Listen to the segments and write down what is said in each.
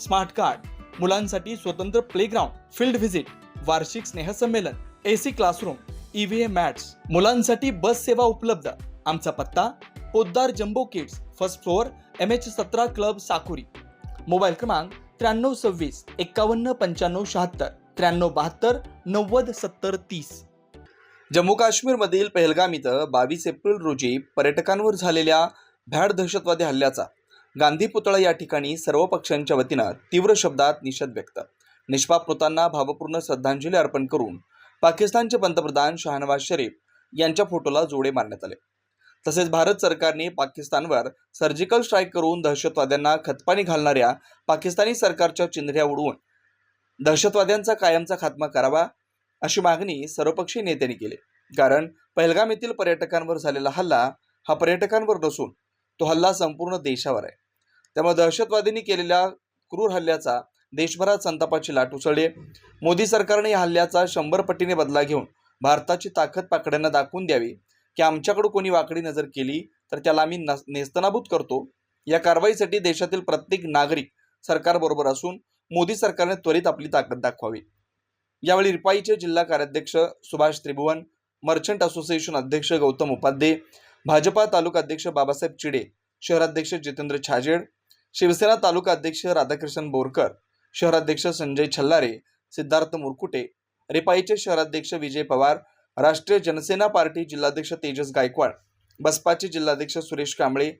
Smart card मुलांसाठी स्वतंत्र playground field visit वार्षिक स्नेहसंमेलन A C classroom E V mats मुलांसाठी बस सेवा उपलब्ध. आमचा पत्ता Poddar jumbo kids first floor M H सतरा क्लब साकुरी. मोबाईल क्रमांक त्र्याण्णव सव्वीस एक्कावन्न पंच्याण्णव शहात्तर त्र्याण्णव बहात्तर नव्वद सत्तर तीस. जम्मू काश्मीरमधील पहलगाम इथं बावीस एप्रिल रोजी पर्यटकांवर झालेल्या भ्याड दहशतवादी हल्ल्याचा गांधी पुतळा या ठिकाणी सर्व पक्षांच्या वतीनं तीव्र शब्दात निषेध व्यक्त. निष्पाप मृतांना भावपूर्ण श्रद्धांजली अर्पण करून पाकिस्तानचे पंतप्रधान शहानवाज शरीफ यांच्या फोटोला जोडे मारण्यात आले. तसेच भारत सरकारने पाकिस्तानवर सर्जिकल स्ट्राईक करून दहशतवाद्यांना खतपाणी घालणाऱ्या पाकिस्तानी सरकारच्या चिंधऱ्या उडवून दहशतवाद्यांचा कायमचा खात्मा करावा अशी मागणी सर्वपक्षीय नेत्यांनी केली. कारण पहलगाम येथील पर्यटकांवर झालेला हल्ला हा पर्यटकांवर नसून तो हल्ला संपूर्ण देशावर आहे. त्यामुळे दहशतवादींनी केलेल्या क्रूर हल्ल्याचा देशभरात संतापाची लाट उसळली आहे. मोदी सरकारने या हल्ल्याचा शंभर पटीने बदला घेऊन भारताची ताकद पाकड्यांना दाखवून द्यावी की आमच्याकडं कोणी वाकडी नजर केली तर त्याला आम्ही नस- नेस्तनाबूत करतो. या कारवाईसाठी देशातील प्रत्येक नागरिक सरकारबरोबर असून मोदी सरकारने त्वरित आपली ताकद दाखवावी. यावेळी रिपाईचे जिल्हा कार्याध्यक्ष सुभाष त्रिभुवन मर्चंट असोसिएशन अध्यक्ष गौतम उपाध्ये भाजपा तालुका अध्यक्ष बाबासाहेब चिडे शहराध्यक्ष जितेंद्र छाजेड शिवसेना तालुका अध्यक्ष राधाकृष्ण बोरकर शहराध्यक्ष संजय छल्लारे सिद्धार्थ मुरकुटे रिपाईचे शहराध्यक्ष विजय पवार राष्ट्रीय जनसेना पार्टी जिल्हाध्यक्ष तेजस गायकवाड बसपाचे जिल्हाध्यक्ष सुरेश कांबळे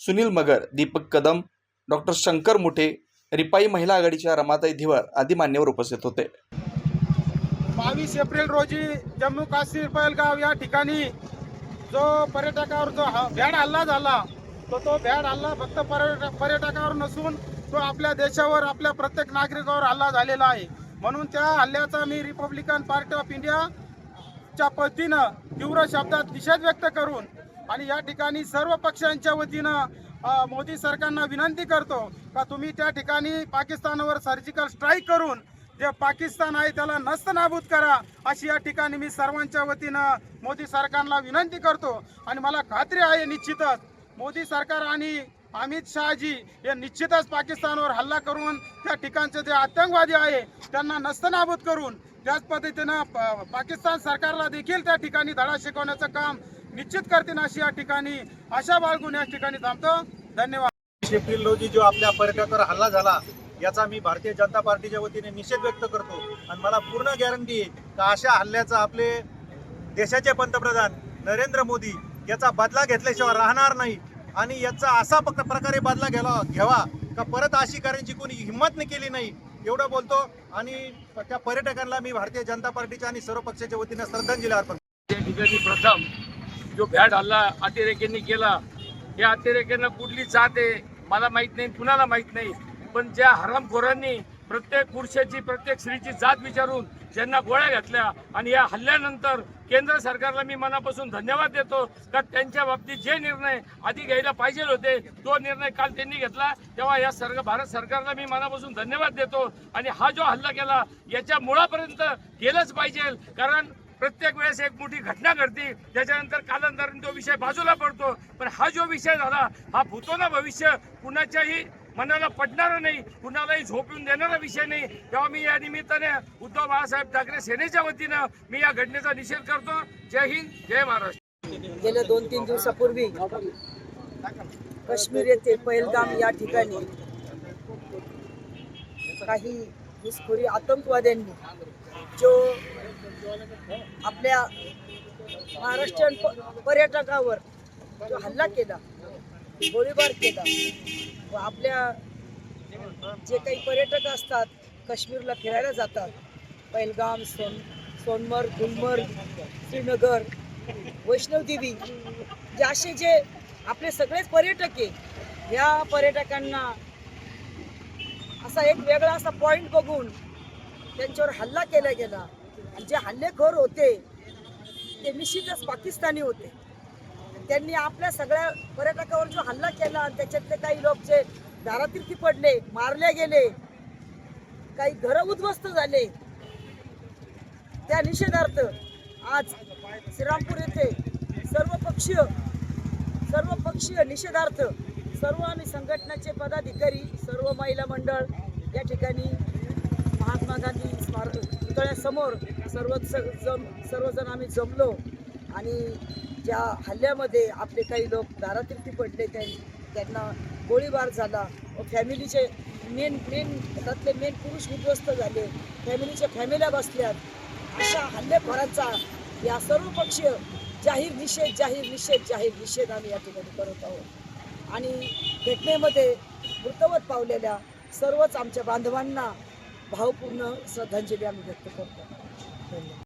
सुनील मगर दीपक कदम डॉक्टर शंकर मुठे रिपाई महिला आघाडीच्या रमाताई धिवर आदी मान्यवर उपस्थित होते. बावीस एप्रिल रोजी जम्मू काश्मीर पहलगाव या ठिकाणी जो पर्यटकावर जो हा- भ्याड हल्ला झाला तो तो भ्याड हल्ला फक्त पर्यटक पर्यटकावर नसून तो आपल्या देशावर आपल्या प्रत्येक नागरिकावर हल्ला झालेला आहे. म्हणून त्या हल्ल्याचा मी रिपब्लिकन पार्टी ऑफ इंडियाच्या वतीनं तीव्र शब्दात निषेध व्यक्त करून आणि या ठिकाणी सर्व पक्षांच्या वतीनं मोदी सरकारना विनंती करतो का तुम्ही त्या ठिकाणी पाकिस्तानवर सर्जिकल स्ट्राईक करून जे पाकिस्तान आहे त्याला नस्त नाबूद करा अशी या ठिकाणी मी सर्वांच्या वतीनं मोदी सरकारला विनंती करतो. आणि मला खात्री आहे निश्चितच मोदी सरकार आणि अमित शहाजी हे निश्चितच पाकिस्तानवर हल्ला करून त्या ठिकाणचे जे आतंकवादी आहे त्यांना नस्तनाबूत करून त्याच पद्धतीनं प- पाकिस्तान सरकारला देखील त्या ठिकाणी धडा शिकवण्याचं काम निश्चित करतील अशी या ठिकाणी आशा बाळगून या ठिकाणी थांबतो. धन्यवाद. एप्रिल रोजी जो आपल्या पर्यटकावर हल्ला झाला याचा मी भारतीय जनता पार्टीच्या वतीने निषेध व्यक्त करतो. आणि मला पूर्ण गॅरंटी आहे का अशा हल्ल्याचा आपले देशाचे पंतप्रधान नरेंद्र मोदी याचा बदला घेतल्याशिवाय राहणार नाही. आणि याचा असा प्रकारे बदला घ्यावा घ्यावा का परत अशी करायची कोणी हिंमत नाही केली नाही एवढं बोलतो. आणि त्या पर्यटकांना मी भारतीय जनता पार्टीच्या आणि सर्व पक्षाच्या वतीने श्रद्धांजली अर्पण ठिकाणी प्रथम जो भ्याड हल्ला अतिरेक्यांनी केला या अतिरेक्यांना कुठली जात आहे मला माहीत नाही कुणाला माहीत नाही. पण ज्या हरामखोरांनी प्रत्येक पुरुषाची प्रत्येक स्त्रीची जात विचारून ज्यांना गोळ्या घातल्या आणि या हल्ल्यानंतर केंद्र सरकारला मी मनापासून धन्यवाद देतो का त्यांच्या बाबतीत जे निर्णय आधी घ्यायला पाहिजे होते तो निर्णय काल त्यांनी घेतला. तेव्हा या सरकार भारत सरकारला मी मनापासून धन्यवाद देतो आणि हा जो हल्ला केला याच्या मुळापर्यंत गेलंच पाहिजे. कारण प्रत्येक वेळेस एक मोठी घटना घडते त्याच्यानंतर कालांतराने तो विषय बाजूला पडतो. पण हा जो विषय झाला हा भूतो ना भविष्य कुणाच्याही मनाला पडणारा नाही कुणालाही झोपून देणारा विषय नाही. तेव्हा मी या निमित्ताने उद्धव बाळासाहेब ठाकरे सेनेच्या वतीनं मी या घटनेचा निषेध करतो. जय हिंद जय महाराष्ट्र. गेल्या दोन तीन दिवसापूर्वी काश्मीर येथे पहलगाम या ठिकाणी काही घुसखोरी आतंकवाद्यांनी जो आपल्या महाराष्ट्रीयन पर्यटकावर जो हल्ला केला गोळीबार केला. व आपल्या जे काही पर्यटक असतात काश्मीरला फिरायला जातात पहिलगाम सोन सोनमर्ग गुलमर्ग श्रीनगर वैष्णवदेवी जे म्हणजे असे जे आपले सगळेच पर्यटक आहे या पर्यटकांना असा एक वेगळा असा पॉईंट बघून त्यांच्यावर हल्ला केला गेला. आणि जे हल्लेखोर होते ते निश्चितच पाकिस्तानी होते. त्यांनी आपल्या सगळ्या पर्यटकावर जो हल्ला केला आणि त्याच्यातले काही लोक जे दारातिर्थी पडले मारले गेले काही घरं उद्ध्वस्त झाले त्या निषेधार्थ आज श्रीरामपूर येथे सर्व पक्षीय सर्व पक्षीय निषेधार्थ सर्व आम्ही संघटनेचे पदाधिकारी सर्व महिला मंडळ या ठिकाणी महात्मा गांधी स्मारक पुतळ्यासमोर सर्व जम सर्वजण आम्ही जमलो. आणि ज्या हल्ल्यामध्ये आपले काही लोक दारातिर्थी पडले त्यांना गोळीबार झाला. व फॅमिलीचे मेन मेन घरातले मेन पुरुष उद्ध्वस्त झाले. फॅमिलीच्या फॅमिल्या बसल्यात अशा हल्लेखोरांचा या सर्व पक्षीय जाहीर निषेध जाहीर निषेध जाहीर निषेध आम्ही या ठिकाणी करत आहोत. आणि घटनेमध्ये मृतवत पावलेल्या सर्वच आमच्या बांधवांना भावपूर्ण श्रद्धांजली आम्ही व्यक्त करतो. धन्यवाद.